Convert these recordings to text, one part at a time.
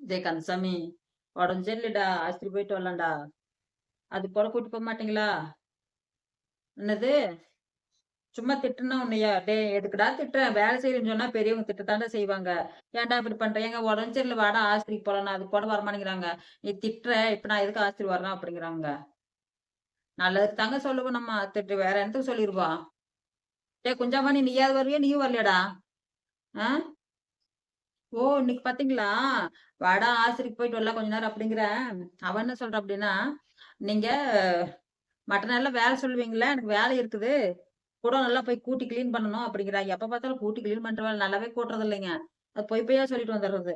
டேய் கந்தசாமி உடம்பு சரியில்லைடா ஆஸ்பத்திரி போயிட்டு வரலாம்டா. அது கூட கூட்டிட்டு போக மாட்டீங்களா? என்னது? சும்மா திட்டுனா உன்னையா? டேய் எதுக்குடா திட்டுறேன் வேலை செய்யறேன்னு சொன்னா பெரியவங்க திட்டத்தாண்டா செய்வாங்க. ஏன்டா இப்படி பண்ற? எங்க உடம்பு சரியில்லை வாடா ஆஸ்பத்திரிக்கு போலாம் அது கூட வரமாட்டேங்கிறாங்க. நீ திட்டுற இப்ப நான் எதுக்கு ஆஸ்பத்திரி வரணும் அப்படிங்கிறாங்க. நல்லதுக்கு தாங்க சொல்லுவோம் நம்ம. திட்டு வேற என்னத்துக்கு சொல்லிடுவோம் டேய் குஞ்சாமணி நீயாவது வருவியா? நீயும் வரலையாடா? ஆ? ஓ இன்னைக்கு பாத்தீங்களா? வாடா ஆசிரிக்கு போயிட்டு வரலாம் கொஞ்ச நேரம் அப்படிங்கிற. அவன் என்ன சொல்ற அப்படின்னா நீங்க மற்ற நாள்ல வேலை சொல்லுவீங்களா எனக்கு வேலை இருக்குது. கூட நல்லா போய் கூட்டி கிளீன் பண்ணணும் அப்படிங்கிறா எப்ப பார்த்தாலும் கூட்டி கிளீன் பண்ற வேலை நல்லாவே கூட்டுறது இல்லைங்க. அது போய் போயா சொல்லிட்டு வந்துடுறது.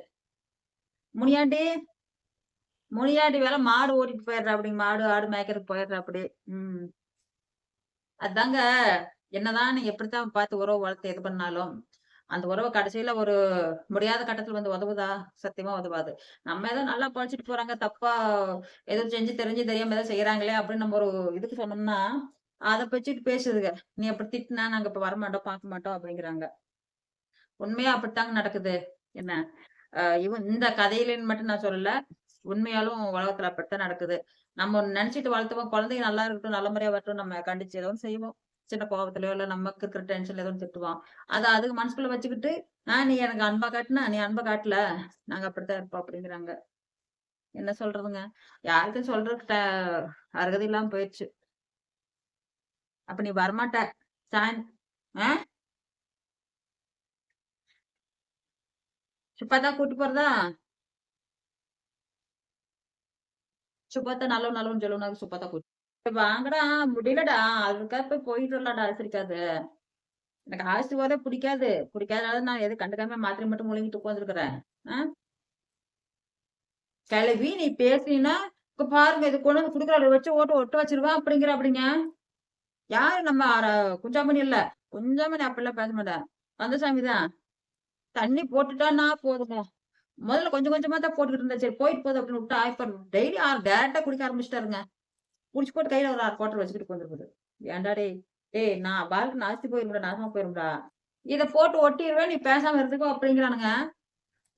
முனியாண்டி முனியாண்டி வேலை மாடு ஓட்டிட்டு போயிடுற அப்படி மாடு ஆடு மேய்க்கிறதுக்கு போயிடுற அப்படி. உம் அதாங்க என்னதான் நீங்க எப்படித்தான் பார்த்து உறவு வளர்த்து இது பண்ணாலும். அந்த உறவு கடைசியில ஒரு முடியாத கட்டத்துல வந்து உதவுதா? சத்தியமா உதவாது. நம்ம ஏதோ நல்லா பழிச்சிட்டு போறாங்க தப்பா ஏதோ செஞ்சு தெரிஞ்சு தெரியாம ஏதோ செய்யறாங்களே அப்படின்னு நம்ம ஒரு இதுக்கு சொன்னோம்னா அதை வச்சுட்டு பேசுதுங்க. நீ அப்படி திட்டினா நாங்க இப்ப வரமாட்டோம் பார்க்க மாட்டோம் அப்படிங்கிறாங்க. உண்மையா அப்படித்தாங்க நடக்குது. என்ன? ஆஹ் இவன் இந்த கதையிலன்னு மட்டும் நான் சொல்லல. உண்மையாலும் உலகத்துல அப்படித்தான் நடக்குது. நம்ம நினைச்சிட்டு வளர்த்துவோம் குழந்தைங்க நல்லா இருக்கட்டும் நல்ல முறையா வரட்டும் நம்ம கண்டிச்சு எதுவும் செய்வோம். சின்ன கோபத்திலயோ இல்ல நமக்கு இருக்கிற டென்ஷன்ல ஏதோ திட்டுவான். அதை அதுக்கு மனசுக்குள்ள வச்சுக்கிட்டு ஆஹ் நீ எனக்கு அன்பா காட்டுனா நீ அன்பா காட்டல. நாங்க அப்படித்தான் இருப்போம் அப்படிங்கிறாங்க. என்ன சொல்றதுங்க? யாருக்கும் சொல்றதுக்கு அருகதை இல்லாம போயிடுச்சு அப்ப நீ வரமாட்ட. சாயன் ஆஹ் சுப்பாதான் கூட்டு போறதா? சுப்பாத்தா நல்ல நல்லவன்னு சொல்லணும் சுப்பாத்தா கூட்டு வாங்கடா முடியலடா. அதுக்காக போய் போயிட்டு வரலாம்டா அரசிருக்காது எனக்கு ஆசி போதே பிடிக்காது. பிடிக்காதனால நான் எது கண்டுக்காம மாத்திரை மட்டும் முழுங்கிட்டு உட்காந்துருக்குறேன் கிளவி நீ பேசினா இப்ப பாருங்க இது கொண்டு வந்து குடுக்குற வச்சு ஓட்டு ஒட்டு வச்சிருவா அப்படிங்கிற அப்படிங்க. யாரு நம்ம குஞ்சாமணி இல்ல. குஞ்சாமணி அப்படிலாம் பேச மாட்டேன் கந்தசாமி தான். தண்ணி போட்டுட்டான்னா போதுங்க? முதல்ல கொஞ்சம் கொஞ்சமா தான் போட்டுக்கிட்டு இருந்தா. சரி போயிட்டு போகுது அப்படின்னு விட்டா ஆய்ப்பாரு டெய்லி டேரக்டா குடிக்க ஆரம்பிச்சிட்டாருங்க. புடிச்சு போட்டு கையில ஒரு ஆறு குவார்டர் வச்சுக்கிட்டு வந்துருக்குது ஏன்டா டே டேய் நான் வாழ்க்கை நாஸ்தி போயிரும்டா நாசமா போயிரும்டா. இதை போட்டு ஒட்டிடுவேன் நீ பேசாம இருந்துக்கோ அப்படிங்கிறானுங்க.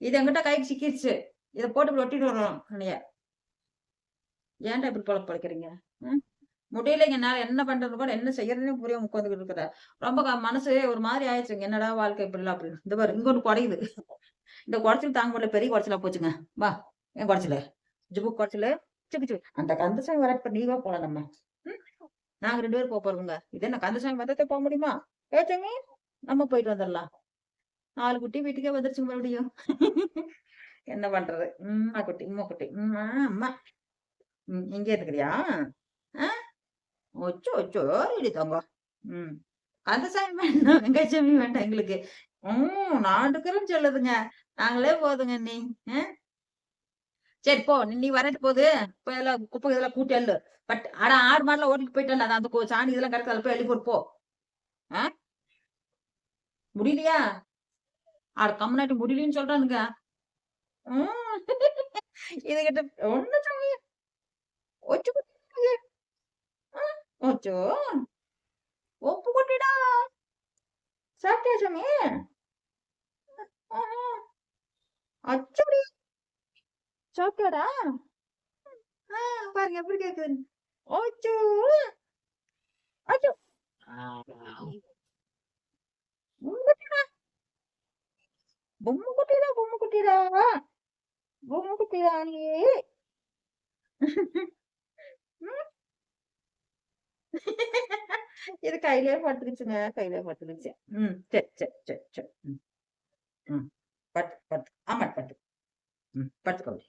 இது எங்கிட்ட கைக்கு சிக்கிடுச்சு இதை போட்டு ஒட்டிட்டு வரோம் அண்ணைய ஏன்டா இப்படி போல பழைக்கிறீங்க? முடியலைங்க என்னால என்ன பண்றது கூட என்ன செய்யறதுன்னு புரியாம உட்காந்துக்கிட்டு இருக்கிற ரொம்ப மனசு ஒரு மாதிரி ஆயிடுச்சுங்க. என்னடா வாழ்க்கை இப்படிலாம் அப்படின்னு. இந்த பாரு இங்க ஒன்று குறையுது. இந்த குறைச்சல் தாங்க முடியல பெரிய குறைச்சலா போச்சுங்க. வா ஏன் குறைச்சல. ஜிபு குறைச்சல. சிக்கு அந்த கந்தசாமி வர இப்ப நீவா போல நம்ம. நாங்க ரெண்டு பேரும் போறோங்க இதே என்ன கந்தசாமி வந்தத்தை போக முடியுமா? ஏச்சாமி நம்ம போயிட்டு வந்துடலாம் நாலு குட்டி வீட்டுக்கே வந்துருச்சுங்க மறுபடியும். என்ன பண்றது? உம்மா குட்டி உம்மா குட்டி. உம்மா அம்மா. உம் இங்கே இருக்கிறியா? ஒச்சோ ஒச்சோ இடி தங்க. உம் கந்தசாமி வேண்டாம் வெங்காயசாமி வேண்டாம் எங்களுக்கு. உம் நான் இருக்கிறேன்னு சொல்லுதுங்க. நாங்களே போதுங்க நீ. சரி போ. நீ வரட்டு போகுது இப்போ எல்லாம் குப்பை இதெல்லாம் கூட்டி எல்லு பட் ஆனா ஆடு மாடெல்லாம் ஓட்டிட்டு போயிட்டல அந்த சாணி இதெல்லாம் கிடக்கு போய் அள்ளி போ. ஆ? முடியலையா? ஆடு கம்முனாட்டி முடியலன்னு சொல்றானுங்க. இது கிட்ட ஒண்ணு சொல்லி ஒச்சு ஒப்பு கொட்டிடா சாப்பிட்டே சாமி? அச்சுடி. சாப்பிட்டாடா பாருங்க எப்படி கேக்குது ஓச்சு ஓச்சு பொம்மை குட்டிடா பொம்மை குட்டிடா பொம்மை குட்டிடா நீ இது கையிலே படுத்துருச்சுங்க கையிலே படுத்துருச்சு ம் சரி சரி சரி சரி ம் ம் பட்டு பட்டு ஆமா பட்டு ம் பட்டு கௌரி